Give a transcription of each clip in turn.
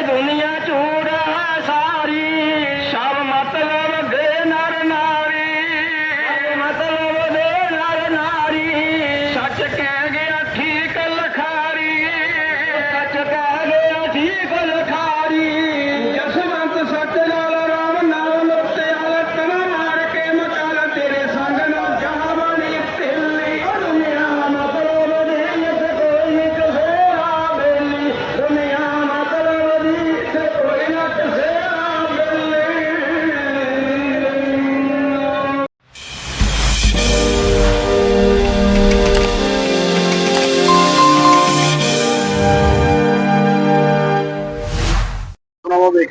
Ini.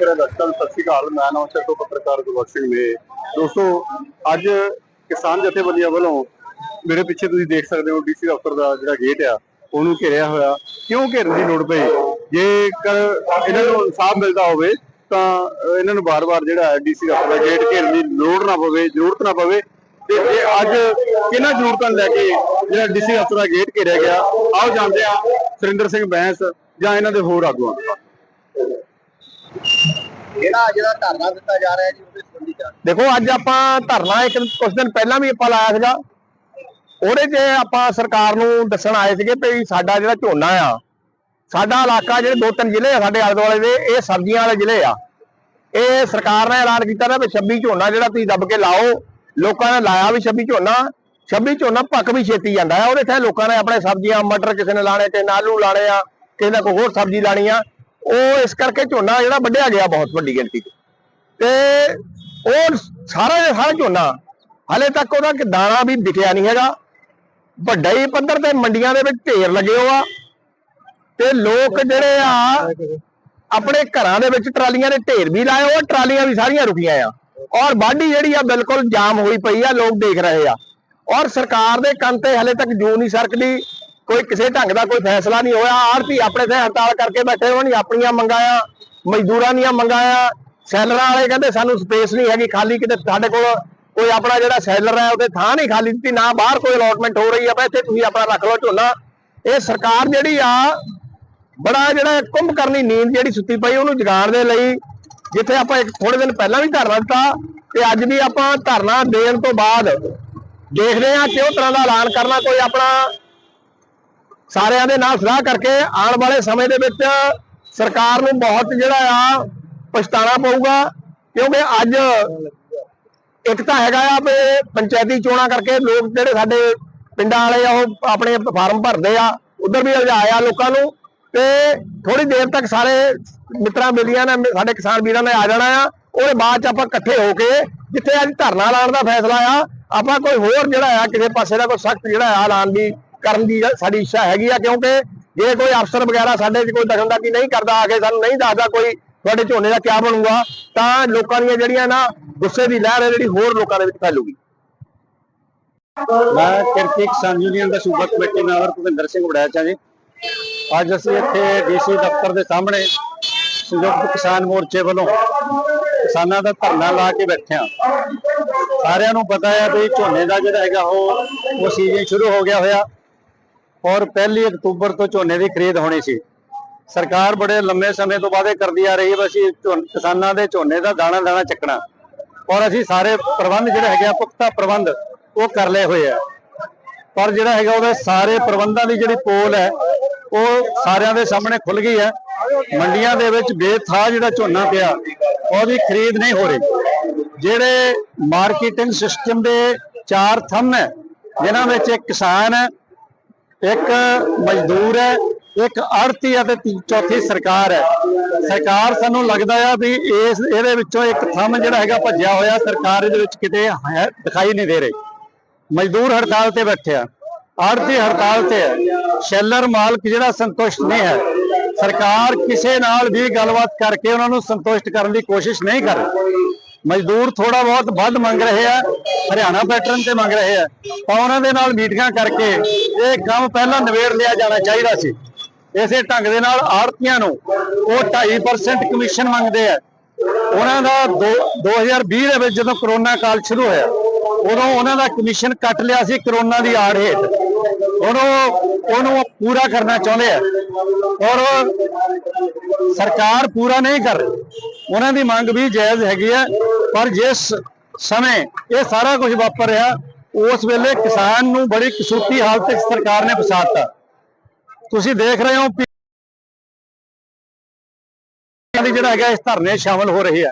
ਕਰਿਆ ਦਰਸ਼ਕਾਂ ਸਤਿ ਸ਼੍ਰੀ ਅਕਾਲ, ਮੈਂ ਨਮਸਕਾਰ ਤੋਂ ਪੱਤਰਕਾਰ ਗੁਰਬਖਸ਼ ਸਿੰਘ ਮੇ ਦੋਸਤੋ, ਅੱਜ ਕਿਸਾਨ ਜਥੇਬੰਦੀਆਂ ਵੱਲੋਂ ਮੇਰੇ ਪਿੱਛੇ ਤੁਸੀਂ ਦੇਖ ਸਕਦੇ ਹੋ, ਡੀਸੀ ਦਫ਼ਤਰ ਦਾ ਜਿਹੜਾ ਗੇਟ ਆ, ਉਹਨੂੰ ਘੇਰਿਆ ਹੋਇਆ। ਕਿਉਂ ਘੇਰਨ ਦੀ ਲੋੜ ਪਈ? ਜੇਕਰ ਇਹਨਾਂ ਨੂੰ ਇਨਸਾਫ ਮਿਲਦਾ ਹੋਵੇ, ਤਾਂ ਇਹਨਾਂ ਨੂੰ ਬਾਰ-ਬਾਰ ਜਿਹੜਾ ਡੀਸੀ ਦਫ਼ਤਰ ਦਾ ਗੇਟ ਘੇਰਨ ਦੀ ਲੋੜ ਨਾ ਪਵੇ, ਜ਼ਰੂਰਤ ਨਾ ਪਵੇ। ਤੇ ਇਹ ਅੱਜ ਇਹਨਾਂ ਜ਼ਰੂਰਤਾਂ ਨੂੰ ਲੈ ਕੇ ਜਿਹੜਾ ਡੀਸੀ ਦਫ਼ਤਰ ਦਾ ਗੇਟ ਘੇਰਿਆ ਗਿਆ, ਆਓ ਜਾਣਦੇ ਆ ਸੁਰਿੰਦਰ ਸਿੰਘ ਬੈਂਸ ਜਾਂ ਇਹਨਾਂ ਦੇ ਹੋਰ ਆਗੂਆਂ ਜਿਹੜਾ ਜਿਹੜਾ ਧਰਨਾ ਦਿੱਤਾ ਜਾ ਰਿਹਾ ਜੀ ਉਹਦੇ ਸੰਬੰਧੀ ਜਾਣ ਦੇਖੋ, ਅੱਜ ਆਪਾਂ ਧਰਨਾ ਇੱਕ ਕੁਝ ਦਿਨ ਪਹਿਲਾਂ ਵੀ ਆਪਾਂ ਲਾਇਆ ਸੀਗਾ। ਉਹਦੇ 'ਚ ਆਪਾਂ ਸਰਕਾਰ ਨੂੰ ਦੱਸਣ ਆਏ ਸੀਗੇ ਵੀ ਸਾਡਾ ਜਿਹੜਾ ਝੋਨਾ ਆ, ਸਾਡਾ ਇਲਾਕਾ ਜਿਹੜੇ ਦੋ ਤਿੰਨ ਜ਼ਿਲ੍ਹੇ ਆ ਸਾਡੇ ਆਲੇ ਦੁਆਲੇ ਦੇ, ਇਹ ਸਬਜ਼ੀਆਂ ਵਾਲੇ ਜ਼ਿਲ੍ਹੇ ਆ। ਇਹ ਸਰਕਾਰ ਨੇ ਐਲਾਨ ਕੀਤਾ ਨਾ ਵੀ 26 ਝੋਨਾ ਜਿਹੜਾ ਤੁਸੀਂ ਦੱਬ ਕੇ ਲਾਓ, ਲੋਕਾਂ ਨੇ ਲਾਇਆ ਵੀ 26 ਝੋਨਾ 26 ਝੋਨਾ ਪੱਕ ਵੀ ਛੇਤੀ ਜਾਂਦਾ ਹੈ ਉਹਦੇ ਤੇ ਲੋਕਾਂ ਨੇ ਆਪਣੇ ਸਬਜ਼ੀਆਂ, ਮਟਰ ਕਿਸੇ ਨੇ ਲਾਣੇ, ਕਿਸੇ ਨੇ ਆਲੂ ਲਾਣੇ ਆ, ਕਿਸੇ ਨੇ ਕੋਈ ਹੋਰ ਸਬਜ਼ੀ ਲਾਣੀ ਆ। ਉਹ ਇਸ ਕਰਕੇ ਝੋਨਾ ਜਿਹੜਾ ਵੱਢਿਆ ਗਿਆ ਬਹੁਤ ਵੱਡੀ ਗਿਣਤੀ 'ਚ। ਤੇ ਉਹ ਸਾਰਾ ਦਾ ਸਾਰਾ ਝੋਨਾ, ਹਲੇ ਤੱਕ ਉਹਦਾ ਕਿ ਦਾਣਾ ਵੀ ਵਿਕਿਆ ਨਹੀਂ ਹੈਗਾ। ਵੱਡਾ ਹੀ ਪੱਧਰ ਤੇ ਮੰਡੀਆਂ ਦੇ ਵਿੱਚ ਢੇਰ ਲੱਗੇ ਹੋ ਤੇ ਲੋਕ ਜਿਹੜੇ ਆ, ਆਪਣੇ ਘਰਾਂ ਦੇ ਵਿੱਚ ਟਰਾਲੀਆਂ ਦੇ ਢੇਰ ਵੀ ਲਾਏ ਉਹ ਟਰਾਲੀਆਂ ਵੀ ਸਾਰੀਆਂ ਰੁਕੀਆਂ ਆ। ਔਰ ਵਾਢੀ ਜਿਹੜੀ ਆ ਬਿਲਕੁਲ ਜਾਮ ਹੋਈ ਪਈ ਆ, ਲੋਕ ਦੇਖ ਰਹੇ ਆ। ਔਰ ਸਰਕਾਰ ਦੇ ਕੰਨ ਤੇ ਹਲੇ ਤੱਕ ਜੂ ਨਹੀਂ ਸਰਕਦੀ। ਕੋਈ ਕਿਸੇ ਢੰਗ ਦਾ ਕੋਈ ਫੈਸਲਾ ਨਹੀਂ ਹੋਇਆ। ਆੜਤੀ ਆਪਣੇ ਤੇ ਹੜਤਾਲ ਕਰਕੇ ਬੈਠੇ ਹੋਣ ਆਪਣੀਆਂ ਮੰਗਾਂ ਆ, ਮਜ਼ਦੂਰਾਂ ਦੀਆਂ ਮੰਗਾਂ ਆ। ਸੈਲਰਾਂ ਵਾਲੇ ਕਹਿੰਦੇ ਸਾਨੂੰ ਸਪੇਸ ਨਹੀਂ ਹੈਗੀ, ਖਾਲੀ ਕਿਤੇ ਸਾਡੇ ਕੋਲ ਕੋਈ ਆਪਣਾ ਜਿਹੜਾ ਸੈਲਰ ਹੈ, ਉਹਦੇ ਥਾਂ ਨਹੀਂ ਖਾਲੀ ਦਿੱਤੀ, ਨਾ ਬਾਹਰ ਕੋਈ ਅਲਾਟਮੈਂਟ ਹੋ ਰਹੀ ਆ ਬਈ ਇੱਥੇ ਤੁਸੀਂ ਆਪਣਾ ਰੱਖ ਲਓ ਝੋਨਾ। ਇਹ ਸਰਕਾਰ ਜਿਹੜੀ ਆ, ਬੜਾ ਜਿਹੜਾ ਕੁੰਭ ਕਰਨੀ ਨੀਂਦ ਜਿਹੜੀ ਸੁੱਤੀ ਪਈ, ਉਹਨੂੰ ਜਗਾਉਣ ਦੇ ਲਈ ਜਿੱਥੇ ਆਪਾਂ ਇੱਕ ਥੋੜੇ ਦਿਨ ਪਹਿਲਾਂ ਵੀ ਧਰਨਾ ਦਿੱਤਾ, ਤੇ ਅੱਜ ਵੀ ਆਪਾਂ ਧਰਨਾ ਦੇਣ ਤੋਂ ਬਾਅਦ ਦੇਖਦੇ ਹਾਂ ਕਿਉਂ ਤਰ੍ਹਾਂ ਦਾ ਐਲਾਨ ਕਰਨਾ ਕੋਈ ਆਪਣਾ ਸਾਰਿਆਂ ਦੇ ਨਾਲ ਸਲਾਹ ਕਰਕੇ ਆਉਣ ਵਾਲੇ ਸਮੇਂ ਦੇ ਵਿੱਚ ਸਰਕਾਰ ਨੂੰ ਬਹੁਤ ਜਿਹੜਾ ਆ ਪਛਤਾਣਾ ਪਊਗਾ, ਕਿਉਂਕਿ ਅੱਜ ਇੱਕ ਤਾਂ ਹੈਗਾ ਆ ਵੀ ਪੰਚਾਇਤੀ ਚੋਣਾਂ ਕਰਕੇ ਲੋਕ ਜਿਹੜੇ ਸਾਡੇ ਪਿੰਡਾਂ ਵਾਲੇ ਆ, ਉਹ ਆਪਣੇ ਫਾਰਮ ਭਰਦੇ ਆ, ਉਧਰ ਵੀ ਆ ਲੋਕਾਂ ਨੂੰ, ਤੇ ਥੋੜੀ ਦੇਰ ਤੱਕ ਸਾਰੇ ਮਿੱਤਰਾਂ ਮਿਲੀਆਂ ਨੇ ਸਾਡੇ ਕਿਸਾਨ ਵੀਰਾਂ ਨੇ ਆ ਜਾਣਾ ਆ, ਉਹਦੇ ਬਾਅਦ ਚ ਆਪਾਂ ਇਕੱਠੇ ਹੋ ਕੇ ਜਿੱਥੇ ਅੱਜ ਧਰਨਾ ਲਾਉਣ ਦਾ ਫੈਸਲਾ ਆ, ਆਪਾਂ ਕੋਈ ਹੋਰ ਜਿਹੜਾ ਆ, ਕਿਸੇ ਪਾਸੇ ਦਾ ਕੋਈ ਸਖਤ ਜਿਹੜਾ ਆ ਐਲਾਨ ਦੀ ਕਰਨ ਦੀ ਸਾਡੀ ਇੱਛਾ ਹੈਗੀ ਆ, ਕਿਉਂਕਿ ਜੇ ਕੋਈ ਅਫਸਰ ਵਗੈਰਾ ਸਾਡੇ 'ਚ ਕੋਈ ਦਖਲਅੰਦਾਜ਼ੀ ਨਹੀਂ ਕਰਦਾ, ਆ ਕੇ ਸਾਨੂੰ ਨਹੀਂ ਦੱਸਦਾ ਕੋਈ ਤੁਹਾਡੇ ਝੋਨੇ ਦਾ ਕੀ ਬਣੂਗਾ, ਤਾਂ ਲੋਕਾਂ ਦੀਆਂ ਜਿਹੜੀਆਂ ਨਾ ਗੁੱਸੇ ਦੀ ਲਹਿਰ ਹੈ, ਜਿਹੜੀ ਹੋਰ ਲੋਕਾਂ ਦੇ ਵਿੱਚ ਫੈਲੂਗੀ। ਮੈਂ ਕਿਰਤੀ ਕਿਸਾਨ ਯੂਨੀਅਨ ਦਾ ਸੂਬਾ ਕਮੇਟੀ ਮੈਂਬਰ ਭੁਪਿੰਦਰ ਸਿੰਘ ਵੜੈਚਾ ਜੀ। ਅੱਜ ਅਸੀਂ ਇੱਥੇ ਡੀਸੀ ਦਫ਼ਤਰ ਦੇ ਸਾਹਮਣੇ ਸੰਯੁਕਤ ਕਿਸਾਨ ਮੋਰਚੇ ਵੱਲੋਂ ਕਿਸਾਨਾਂ ਦਾ ਧਰਨਾ ਲਾ ਕੇ ਬੈਠੇ ਹਾਂ। ਸਾਰਿਆਂ ਨੂੰ ਪਤਾ ਹੈ ਵੀ ਝੋਨੇ ਦਾ ਜਿਹੜਾ ਹੈਗਾ ਉਹ ਉਹ ਸੀਜ਼ਨ ਸ਼ੁਰੂ ਹੋ ਗਿਆ ਹੋਇਆ। ਔਰ ਪਹਿਲੀ ਅਕਤੂਬਰ ਤੋਂ ਝੋਨੇ ਦੀ ਖਰੀਦ ਹੋਣੀ ਸੀ। ਸਰਕਾਰ ਬੜੇ ਲੰਮੇ ਸਮੇਂ ਤੋਂ ਵਾਅਦੇ ਕਰਦੀ ਆ ਰਹੀ ਹੈ ਅਸੀਂ ਝੋਨ- ਕਿਸਾਨਾਂ ਦੇ ਝੋਨੇ ਦਾ ਦਾਣਾ ਦਾਣਾ ਚੱਕਣਾ। ਔਰ ਅਸੀਂ ਸਾਰੇ ਪ੍ਰਬੰਧ ਜਿਹੜੇ ਹੈਗੇ ਆ, ਪੁਖਤਾ ਪ੍ਰਬੰਧ, ਉਹ ਕਰ ਲਏ ਹੋਏ ਆ। ਪਰ ਜਿਹੜਾ ਹੈਗਾ ਉਹਦੇ ਸਾਰੇ ਪ੍ਰਬੰਧਾਂ ਦੀ ਜਿਹੜੀ ਪੋਲ ਹੈ, ਉਹ ਸਾਰਿਆਂ ਦੇ ਸਾਹਮਣੇ ਖੁੱਲ ਗਈ ਹੈ। ਮੰਡੀਆਂ ਦੇ ਵਿੱਚ ਬੇਥਾ ਜਿਹੜਾ ਝੋਨਾ ਪਿਆ, ਉਹਦੀ ਖਰੀਦ ਨਹੀਂ ਹੋ ਰਹੀ। ਜਿਹੜੇ ਮਾਰਕੀਟਿੰਗ ਸਿਸਟਮ ਦੇ ਚਾਰ ਥੰਮ ਹੈ, ਜਿਨ੍ਹਾਂ ਵਿੱਚ ਇੱਕ ਕਿਸਾਨ ਹੈ ਇੱਕ ਮਜ਼ਦੂਰ ਹੈ, ਇੱਕ ਆੜਤੀ ਅਤੇ ਤੀ- ਚੌਥੀ ਸਰਕਾਰ ਹੈ। ਸਰਕਾਰ ਸਾਨੂੰ ਲੱਗਦਾ ਆ ਵੀ ਇਸ, ਇਹਦੇ ਵਿੱਚੋਂ ਇੱਕ ਥੰਮ ਜਿਹੜਾ ਹੈਗਾ ਭੱਜਿਆ ਹੋਇਆ, ਸਰਕਾਰ ਇਹਦੇ ਵਿੱਚ ਕਿਤੇ ਹੈ, ਦਿਖਾਈ ਨਹੀਂ ਦੇ ਰਹੀ। ਮਜ਼ਦੂਰ ਹੜਤਾਲ ਤੇ ਬੈਠਿਆ ਆੜਤੀ ਹੜਤਾਲ ਤੇ ਹੈ। ਸ਼ੈਲਰ ਮਾਲਕ ਜਿਹੜਾ ਸੰਤੁਸ਼ਟ ਨਹੀਂ ਹੈ। ਸਰਕਾਰ ਕਿਸੇ ਨਾਲ ਵੀ ਗੱਲਬਾਤ ਕਰਕੇ ਉਹਨਾਂ ਨੂੰ ਸੰਤੁਸ਼ਟ ਕਰਨ ਦੀ ਕੋਸ਼ਿਸ਼ ਨਹੀਂ ਕਰ ਰਹੀ। ਮਜ਼ਦੂਰ ਥੋੜਾ ਬਹੁਤ ਵੱਧ ਮੰਗ ਰਹੇ ਆ, ਹਰਿਆਣਾ ਪੈਟਰਨ ਤੇ ਮੰਗ ਰਹੇ ਆ। ਤਾਂ ਉਹਨਾਂ ਦੇ ਨਾਲ ਮੀਟਿੰਗਾਂ ਕਰਕੇ ਇਹ ਕੰਮ ਪਹਿਲਾਂ ਨਿਬੇੜ ਲਿਆ ਜਾਣਾ ਚਾਹੀਦਾ ਸੀ। ਇਸੇ ਢੰਗ ਦੇ ਨਾਲ ਆੜਤੀਆਂ ਨੂੰ ਉਹ 2.5% ਕਮਿਸ਼ਨ ਮੰਗਦੇ ਆ। ਉਹਨਾਂ ਦਾ ਦੋ- 2020 ਦੇ ਵਿੱਚ ਜਦੋਂ ਕਰੋਨਾ ਕਾਲ ਸ਼ੁਰੂ ਹੋਇਆ, ਉਦੋਂ ਉਹਨਾਂ ਦਾ ਕਮਿਸ਼ਨ ਕੱਟ ਲਿਆ ਸੀ ਕਰੋਨਾ ਦੀ ਆੜ ਹੇਠ। ਹੁਣ ਉਹ ਉਹਨੂੰ ਪੂਰਾ ਕਰਨਾ ਚਾਹੁੰਦੇ ਆ। ਔਰ ਸਰਕਾਰ ਪੂਰਾ ਨਹੀਂ ਕਰ ਰਹੀ। ਉਹਨਾਂ ਦੀ ਮੰਗ ਵੀ ਜਾਇਜ਼ ਹੈਗੀ ਹੈ ਪਰ ਜਿਸ ਸਮੇਂ ਇਹ ਸਾਰਾ ਕੁਝ ਵਾਪਰ ਰਿਹਾ, ਉਸ ਵੇਲੇ ਕਿਸਾਨ ਨੂੰ ਬੜੀ ਕਸੂਤੀ ਹਾਲਤ ਵਿੱਚ ਸਰਕਾਰ ਨੇ ਫਸਾਤਾ ਤੁਸੀਂ ਦੇਖ ਰਹੇ ਹੋ ਦੀ ਜਿਹੜਾ ਹੈਗਾ, ਇਸ ਧਰਨੇ 'ਚ ਸ਼ਾਮਲ ਹੋ ਰਹੇ ਆ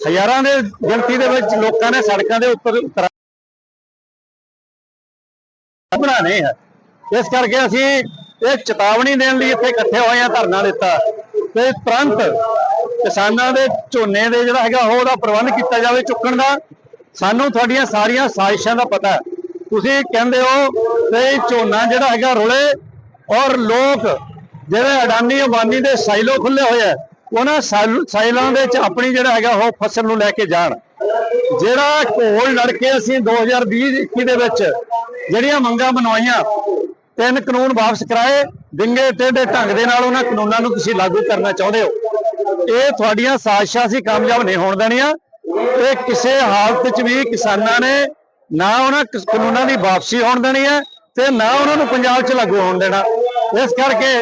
ਹਜ਼ਾਰਾਂ ਦੇ ਗਿਣਤੀ ਦੇ ਵਿੱਚ ਲੋਕਾਂ ਨੇ ਸੜਕਾਂ ਦੇ ਉੱਪਰ ਉਤਰਾ ਬਣਾਣੇ ਹੈ ਇਸ ਕਰਕੇ ਅਸੀਂ ਇਹ ਚੇਤਾਵਨੀ ਦੇਣ ਲਈ ਇੱਥੇ ਇਕੱਠੇ ਹੋਏ ਆ, ਧਰਨਾ ਦਿੱਤਾ। ਤੇ ਤੁਰੰਤ ਕਿਸਾਨਾਂ ਦੇ ਝੋਨੇ ਦੇ ਜਿਹੜਾ ਹੈਗਾ, ਉਹਦਾ ਪ੍ਰਬੰਧ ਕੀਤਾ ਜਾਵੇ ਚੁੱਕਣ ਦਾ। ਸਾਨੂੰ ਤੁਹਾਡੀਆਂ ਸਾਰੀਆਂ ਸਾਜ਼ਿਸ਼ਾਂ ਦਾ ਪਤਾ ਹੈ। ਤੁਸੀਂ ਕਹਿੰਦੇ ਹੋ ਕਿ ਝੋਨਾ ਜਿਹੜਾ ਹੈਗਾ ਰੁਲੇ ਔਰ ਲੋਕ ਜਿਹੜੇ ਅਡਾਨੀ ਅਬਾਨੀ ਦੇ ਸਾਈਲੋ ਖੁੱਲੇ ਹੋਏ ਆ, ਉਹਨਾਂ ਸਾਇਲ- ਸਾਇਲਾਂ ਦੇ ਵਿੱਚ ਆਪਣੀ ਜਿਹੜਾ ਹੈਗਾ ਉਹ ਫਸਲ ਨੂੰ ਲੈ ਕੇ ਜਾਣ। ਜਿਹੜਾ ਘੋਲ ਲੜ ਕੇ ਅਸੀਂ 2020 21 ਦੇ ਵਿੱਚ ਜਿਹੜੀਆਂ ਮੰਗਾਂ ਬਣਵਾਈਆਂ, ਤਿੰਨ ਕਾਨੂੰਨ ਵਾਪਸ ਕਰਾਏ ਡਿੰਗੇ ਟੇਢੇ ਢੰਗ ਦੇ ਨਾਲ ਉਹਨਾਂ ਕਾਨੂੰਨਾਂ ਨੂੰ ਤੁਸੀਂ ਲਾਗੂ ਕਰਨਾ ਚਾਹੁੰਦੇ ਹੋ। ਇਹ ਤੁਹਾਡੀਆਂ ਸਾਜ਼ਿਸ਼ਾਂ ਸੀ ਕਾਮਯਾਬ ਨਹੀਂ ਹੋਣ ਦੇਣੀਆਂ। ਇਹ ਕਿਸੇ ਹਾਲਤ 'ਚ ਵੀ ਕਿਸਾਨਾਂ ਨੇ ਨਾ ਉਹਨਾਂ ਕਾਨੂੰਨਾਂ ਦੀ ਵਾਪਸੀ ਹੋਣ ਦੇਣੀ ਹੈ ਤੇ ਨਾ ਉਹਨਾਂ ਨੂੰ ਪੰਜਾਬ 'ਚ ਲਾਗੂ ਹੋਣ ਦੇਣਾ। ਇਸ ਕਰਕੇ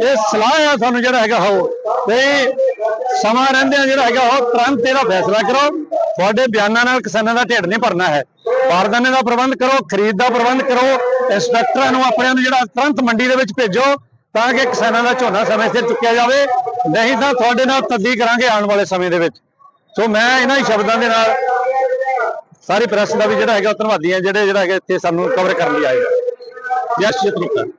ਇਹ ਸਲਾਹ ਆ ਤੁਹਾਨੂੰ ਜਿਹੜਾ ਹੈਗਾ ਉਹ। ਤੇ ਸਮਾਂ ਰਹਿੰਦਿਆਂ ਜਿਹੜਾ ਹੈਗਾ ਉਹ ਤੁਰੰਤ ਇਹਦਾ ਫੈਸਲਾ ਕਰੋ। ਤੁਹਾਡੇ ਬਿਆਨਾਂ ਨਾਲ ਕਿਸਾਨਾਂ ਦਾ ਢਿੱਡ ਨਹੀਂ ਭਰਨਾ ਹੈ। ਬਾਰਦਾਨੇ ਦਾ ਪ੍ਰਬੰਧ ਕਰੋ, ਖਰੀਦ ਦਾ ਪ੍ਰਬੰਧ ਕਰੋ। ਇੰਸਪੈਕਟਰਾਂ ਨੂੰ ਆਪਣਿਆਂ ਨੂੰ ਜਿਹੜਾ ਤੁਰੰਤ ਮੰਡੀ ਦੇ ਵਿੱਚ ਭੇਜੋ ਤਾਂ ਕਿ ਕਿਸਾਨਾਂ ਦਾ ਝੋਨਾ ਸਮੇਂ ਸਿਰ ਚੁੱਕਿਆ ਜਾਵੇ। ਨਹੀਂ ਤਾਂ ਤੁਹਾਡੇ ਨਾਲ ਤੱਦੀ ਕਰਾਂਗੇ ਆਉਣ ਵਾਲੇ ਸਮੇਂ ਦੇ ਵਿੱਚ। ਸੋ ਮੈਂ ਇਹਨਾਂ ਹੀ ਸ਼ਬਦਾਂ ਦੇ ਨਾਲ ਸਾਰੀ ਪ੍ਰੈਸ ਦਾ ਵੀ ਜਿਹੜਾ ਹੈਗਾ ਉਹ ਧੰਨਵਾਦੀ ਹਾਂ, ਜਿਹੜੇ ਜਿਹੜਾ ਹੈਗਾ ਇੱਥੇ ਸਾਨੂੰ ਕਵਰ ਕਰਨ ਲਈ ਆਏ ਜੈ ਸ਼੍ਰੀ ਅਕਾਲ।